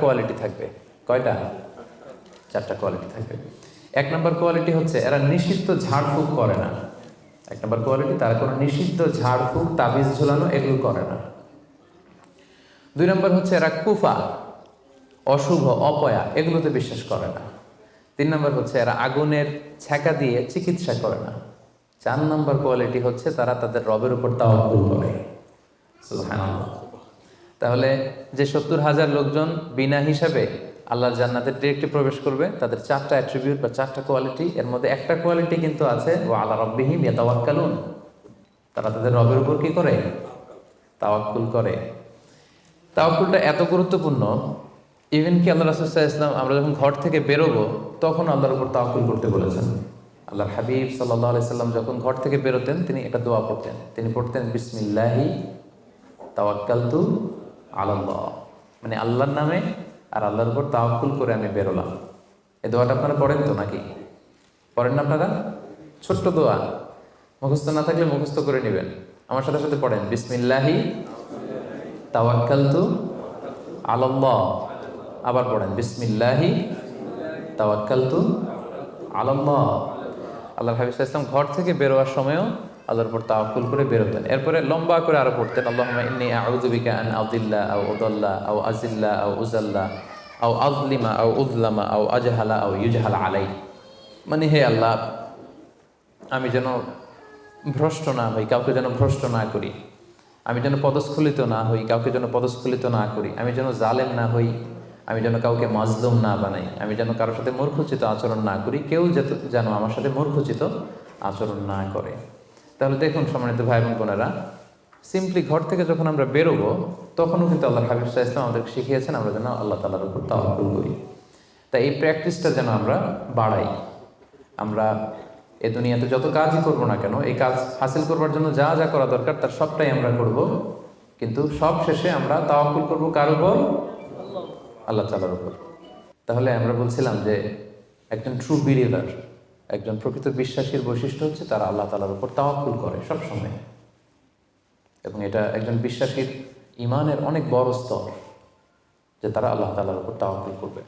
Quality থাকবে। কয়টা? চারটা কোয়ালিটি থাকবে। এক নম্বর কোয়ালিটি হচ্ছে এরা নিষিদ্ধ ঝাড়ফুঁক করে না। এক নম্বর কোয়ালিটি তারা কোনো নিষিদ্ধ ঝাড়ফুঁক, তাবিজ ঝুলানো এগুলো করে না। দুই নম্বর হচ্ছে এরা কুফা, অশুভ, অপয়া এগুলোতে বিশ্বাস করে না। তিন নম্বর হচ্ছে এরা আগুনের ছ্যাঁকা দিয়ে চিকিৎসা করে না। চার নম্বর কোয়ালিটি হচ্ছে তারা তাদের রবের উপর তাওয়াক্কুল করে। সুবহানাল্লাহ। তাহলে যে সত্তর হাজার লোকজন বিনা হিসাবে আল্লাহর জান্নাতে ডিরেক্টলি প্রবেশ করবে, তাদের চারটা অ্যাট্রিবিউট বা চারটা কোয়ালিটি এর মধ্যে একটা কোয়ালিটি কিন্তু আছে ও আল্লাহ রব্বিহিম ইয়াতাওয়াক্কালুন। তারা তাদের রবের উপর কি করে? তাওয়াক্কুল করে। তাওয়াক্কুলটা এত গুরুত্বপূর্ণ ইভেন কি আল্লাহ রাসুল্লাহ ইসলাম আমরা যখন ঘর থেকে বেরোবো, তখন আল্লাহর উপর তাওয়াক্কুল করতে বলেছেন। আল্লাহর হাবিব সাল্লাহ সাল্লাম যখন ঘর থেকে বেরোতেন, তিনি একটা দোয়া পড়তেন। তিনি পড়তেন, বিসমিল্লাহি তাওয়াক্কালতু আলাল্লাহ। মানে আল্লাহর নামে আর আল্লাহর উপর তাওয়াক্কুল করে আমি বেরোলাম। এই দোয়াটা আপনারা পড়েন তো নাকি? পড়েন না আপনারা? ছোট্ট দোয়া। মুখস্থ না থাকলে মুখস্থ করে নেবেন। আমার সাথে সাথে পড়েন। বিসমিল্লাহি তাওয়াক্কালতু আলাল্লাহ। আবার পড়েন। বিসমিল্লাহি তাওয়াক্কালতু আলাল্লাহ। আল্লাহ হাবিব ইসলাম ঘর থেকে বেরোয়ার সময়ও আল্লাহর উপর তাওয়াক্কুল করে বেরোতেন এরপরে লম্বা করে আরও পড়তেন আল্লাহ ইন্নী আউযু বিকা আন আযিল্লা আও উদাল্লা আও আজিল্লা আও উজাল্লা আও আযলিমা আও উযলামা আও আজহালা আও ইউজহালা আলাই মানে হে আল্লাহ, আমি যেন ভ্রষ্ট না হই, কাউকে যেন ভ্রষ্ট না করি। আমি যেন পদস্খলিত না হই, কাউকে যেন পদস্খলিত না করি। আমি যেন জালেম না হই, আমি যেন কাউকে মাজলুম না বানাই। আমি যেন কারোর সাথে মূর্খচিত আচরণ না করি। কেউ যেন আমার সাথে মূর্খচিত আচরণ না করে। তাহলে দেখুন সম্মানিত ভাই বোন বোনেরা সিম্পলি ঘর থেকে যখন আমরা বেরোবো, তখনও কিন্তু আল্লাহ হাবিব সাহা ইসলাম আমাদেরকে শিখিয়েছেন, আমরা যেন আল্লাহ তালার উপর তাওয়াক্কুল করি। তাই এই প্র্যাকটিসটা যেন আমরা বাড়াই। আমরা এ দুনিয়াতে যত কাজই করব না কেন, এই কাজ হাসিল করবার জন্য যা যা করা দরকার, তার সবটাই আমরা করব। কিন্তু সব শেষে আমরা তাওয়াক্কুল করব কার উপর? আল্লাহ তালার উপর। তাহলে আমরা বলছিলাম যে একজন ট্রু বিলিভার একজন প্রকৃত বিশ্বাসীর বৈশিষ্ট্য হচ্ছে তারা আল্লাহ তালার উপর তাওয়াক্কুল করে সবসময়। এবং এটা একজন বিশ্বাসীর ইমানের অনেক বড় স্তর যে তারা আল্লাহ তালার উপর তাওয়াক্কুল করবে।